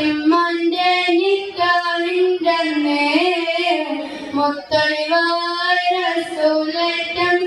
ഫാത്തിമന്റെ നിക്കാവിന്റെ മുത്തളിവായ റസൂലേറ്റം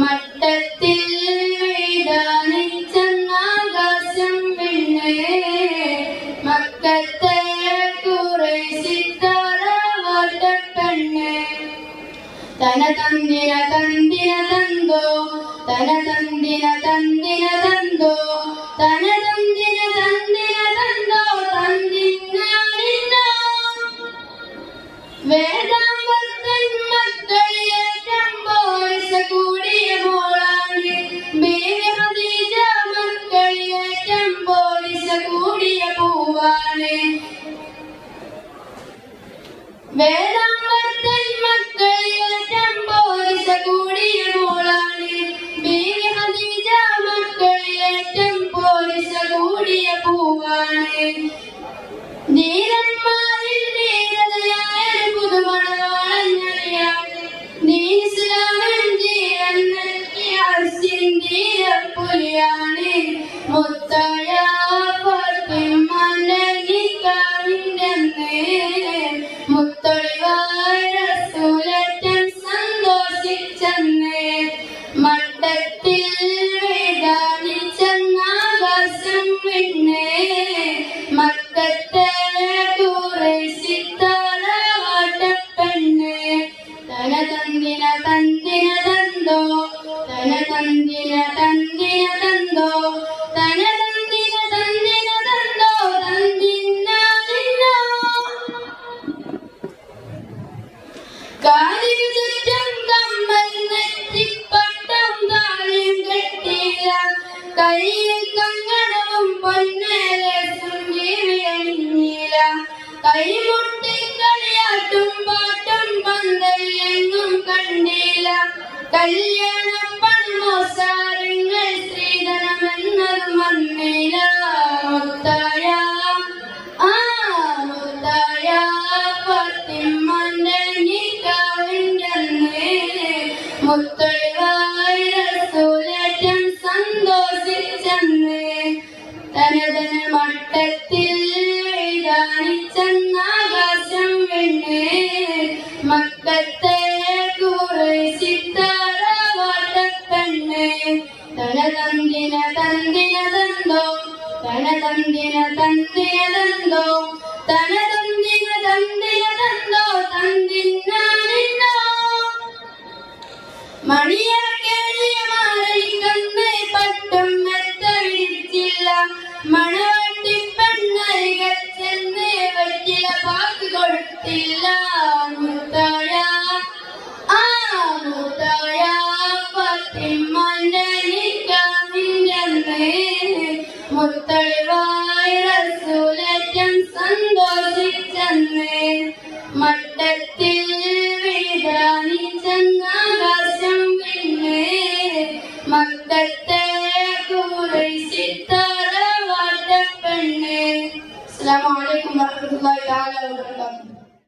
മട്ടത്തിൽ വേദാനിച്ചെന്നാകാശം പിന്നെ മക്കത്തെ കുറേശിത്താറ വാട്ടപ്പെണ്ണ് തന തന്തിന തന്തിന തന്തോ തന തന്തിന തന്തിന തന്തോ തന പൂവാണ് വേദാമ്പത്തൻ മക്കളിലെ ചമ്പോഴസ കൂടിയ മോളാണ്. ബേബി ഹദീജ പുതുമണവാളഞ്ഞറിയാണ് നീസ്ലാമൻ ധീരൻ നൽകിയ മുത്തായ മട്ടത്തിൽ വേദാനിച്ചെന്നാകാശം പിന്നെ മക്കത്തെ കുറേശിത്താറ വാട്ടപ്പെണ്ണ് തന തന്തിന തന്തിന തന്തോ തന തന്തിന തന്തോ കയ്യിൽ കങ്ങണവും പൊന്നേലെ സുന്ദരിയണിഞ്ഞില്ല കൈമുട്ടി കളിയാട്ടും പാട്ടും പന്തലെങ്ങും കണ്ടില്ല കല്യാണ തനതന മട്ടത്തിൽ വേദാനിച്ചെന്നാകാശം വെണ്ണേ. മക്കത്തെ കുറേശിത്താറ വാട്ടപ്പെണ്ണ് തന തന്തിന തന്തിന തന്തോ തന തന്തിന തന്തിന തന്തോ തന വിരിച്ചില്ല മണവട്ടി പെണ്ണരികച്ചെന്ന് വെറ്റില പാക്ക് കൊടുത്തില്ല. മുത്തായ ആ മുത്തായ പത്തിമ്മന്റെ നിക്കാവിന്റെ മുത്തളിവായ റസൂലറ്റം സന്തോഷിച്ചെന്ന് அஸ்லாம் வலைக்கம் வரமத்துல்லாஹி தஆலா வபரகாத்துஹு